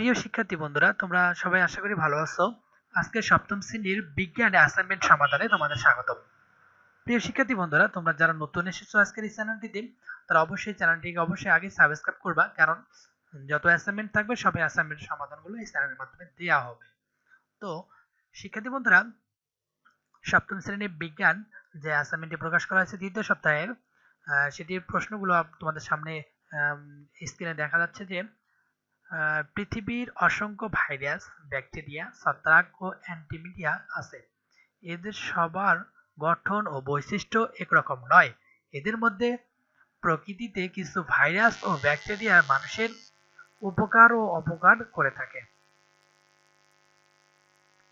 প্রিয় শিক্ষার্থী বন্ধুরা, তোমরা সবাই আশা করি ভালো আছো। আজকে সপ্তম শ্রেণির বিজ্ঞান অ্যাসাইনমেন্ট সমাধানে তোমাদের স্বাগতম। প্রিয় শিক্ষার্থী বন্ধুরা, তোমরা যারা নতুন এসেছ আজকের এই চ্যানেলটিতে তারা অবশ্যই চ্যানেলটিকে অবশ্যই আগে সাবস্ক্রাইব করবা, কারণ যত অ্যাসাইনমেন্ট থাকবে, সবাই অ্যাসাইনমেন্টের সমাধানগুলো এই চ্যানেলের মাধ্যমে দেওয়া হবে। তো, শিক্ষার্থী বন্ধুরা, সপ্তম শ্রেণির বিজ্ঞান যে অ্যাসাইনমেন্টটি প্রকাশ করা হয়েছে দ্বিতীয় সপ্তাহের সেটির প্রশ্নগুলো তোমাদের সামনে স্ক্রিনে দেখা যাচ্ছে যে পৃথিবীর অসংখ্য ভাইরাস, ব্যাকটেরিয়া, ছত্রাক ও অ্যান্টিমিডিয়া আছে। এদের সবার গঠন ও বৈশিষ্ট্য একরকম নয়। এদের মধ্যে প্রকৃতিতে কিছু ভাইরাস ও ব্যাকটেরিয়া মানুষের উপকার ও অপকার করে থাকে।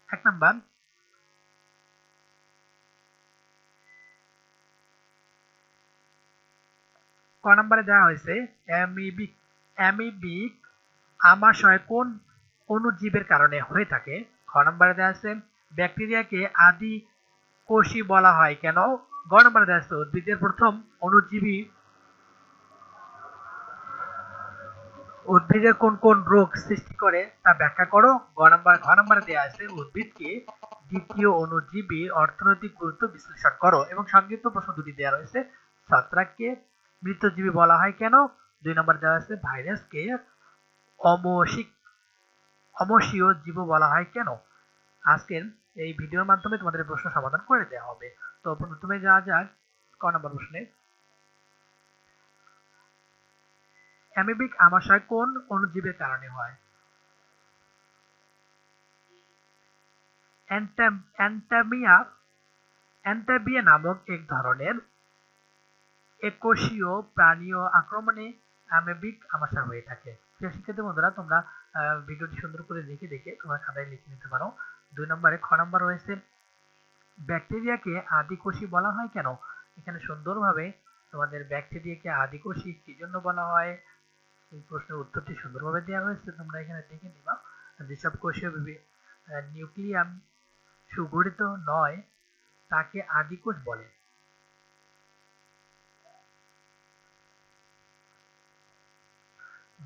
এক নাম্বার, ক নম্বরে দেওয়া হয়েছে অ্যামিবিক অ্যামিবিক আমাশয় কোন অণুজীবের কারণে হয়ে থাকে? খ নম্বরে দেওয়া আছে, ব্যাকটেরিয়াকে আদি কোষী বলা হয় কেন? গ নম্বরে দেওয়া আছে, উদ্ভিদের প্রথম অণুজীবী উদ্ভিদের কোন কোন রোগ সৃষ্টি করে তা ব্যাখ্যা করো। গ নম্বর, ঘ নম্বরে দেওয়া আছে, উদ্ভিদকে দ্বিতীয় অণুজীবী অর্থনৈতিক গুরুত্ব বিশ্লেষণ করো এবং সংক্ষিপ্ত প্রশ্ন দুটি দেওয়া রয়েছে, ছত্রাককে মৃতজীবী বলা হয় কেন? দুই নম্বর দেওয়া আছে, ভাইরাসকে অমৌসিক অমসীয় জীব বলা হয় কেন? আজকের এই ভিডিওর মাধ্যমে তোমাদের প্রশ্ন সমাধান করে দেওয়া হবে। তো প্রথমে যাওয়া যাক, ক নম্বর প্রশ্নে। অ্যামিবিক আমাশয় কোন অণুজীবের কারণে হয়? অ্যান্টামিয়া অ্যান্টাবিয়া নামক এক ধরনের একোষীয় প্রাণীয় আক্রমণে অ্যামেবিক আমাশা হয়ে থাকে। প্রিয় শিক্ষার্থী বন্ধুরা, তোমরা ভিডিওটি সুন্দর করে দেখে দেখে তোমরা খাতায় লিখে নিতে পারো। দুই নম্বরে খ নম্বর রয়েছে, ব্যাকটেরিয়াকে আদিকোষী বলা হয় কেন? এখানে সুন্দরভাবে তোমাদের ব্যাকটেরিয়াকে আদিকোষী কি জন্য বলা হয়? এই প্রশ্নের উত্তরটি সুন্দরভাবে দেওয়া হয়েছে তোমরা এখানে দেখে নিবা। যেসব কোষীয় নিউক্লিয়াম সুগঠিত নয়, তাকে আদিকোষ বলে।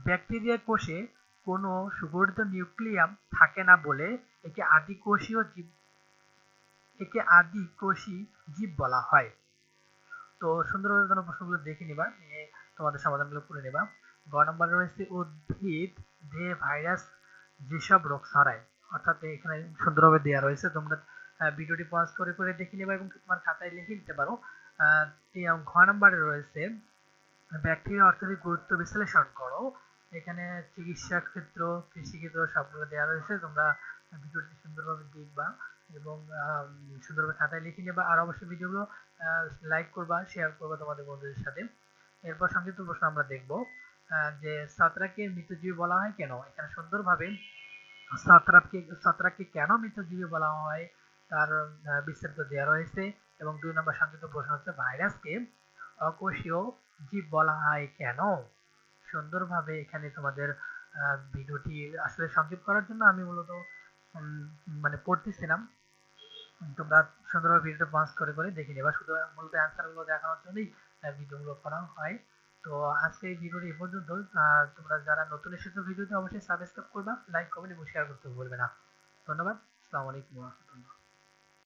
ব্যাকটেরিয়া কোষে কোনো সুগঠিত নিউক্লিয়াম থাকে না বলে একে আদিকোষীয় জীব, একে আদিকোষী জীব বলা হয়। তো সুন্দরভাবে তোমরা প্রশ্নগুলো দেখে নিবা তোমাদের সমাধানগুলো করে নেবা। গ নম্বরে রয়েছে উদ্ভিদ, দেহে, ভাইরাস যেসব রোগ ছড়ায়। অর্থাৎ এখানে সুন্দরভাবে দেওয়া রয়েছে। তোমরা ভিডিওটি পজ করে করে দেখে নেবা এবং তোমার খাতায় লিখে নিতে পারো। ঘ নম্বরে রয়েছে ব্যাকটেরিয়া অর্থনৈতিক গুরুত্ব বিশ্লেষণ করো। এখানে চিকিৎসা ক্ষেত্র, কৃষি ক্ষেত্র সবগুলো দেওয়া রয়েছে। তোমরা ভিডিওটি সুন্দরভাবে দেখবা এবং সুন্দরভাবে খাতায় লিখে নেবা। আর অবশ্যই ভিডিওগুলো লাইক করবা শেয়ার করবা তোমাদের বন্ধুদের সাথে। এরপর সংক্ষিপ্ত প্রশ্ন আমরা দেখব যে ছত্রাককে মৃতজীবী বলা হয় কেন? এখানে সুন্দরভাবে ছত্রাককে ছত্রাককে কেন মৃতজীবী বলা হয়? তার বিস্তারিত দেওয়া রয়েছে। এবং দুই নম্বর সংক্ষিপ্ত প্রশ্ন হচ্ছে, ভাইরাসকে অকোষীয় জীব বলা হয় কেন? সুন্দরভাবে এখানে তোমাদের ভিডিওটি আসলে সংক্ষেপ করার জন্য আমি মূলত মানে পড়তেছিলাম। তোমরা সুন্দরভাবে ভিডিওটা পাস করে করে দেখে নেবা। শুধু মূলত অ্যান্সারগুলো দেখানোর জন্যই ভিডিওগুলো করা হয়। তো আজকে এই ভিডিওটি এই পর্যন্ত। তোমরা যারা নতুন এসেছ ভিডিওতে অবশ্যই সাবস্ক্রাইব করবা লাইক কমেন্ট এবং শেয়ার করতে ভুলবে না। ধন্যবাদ। আসসালামু আলাইকুম রহমতুল্লাহ।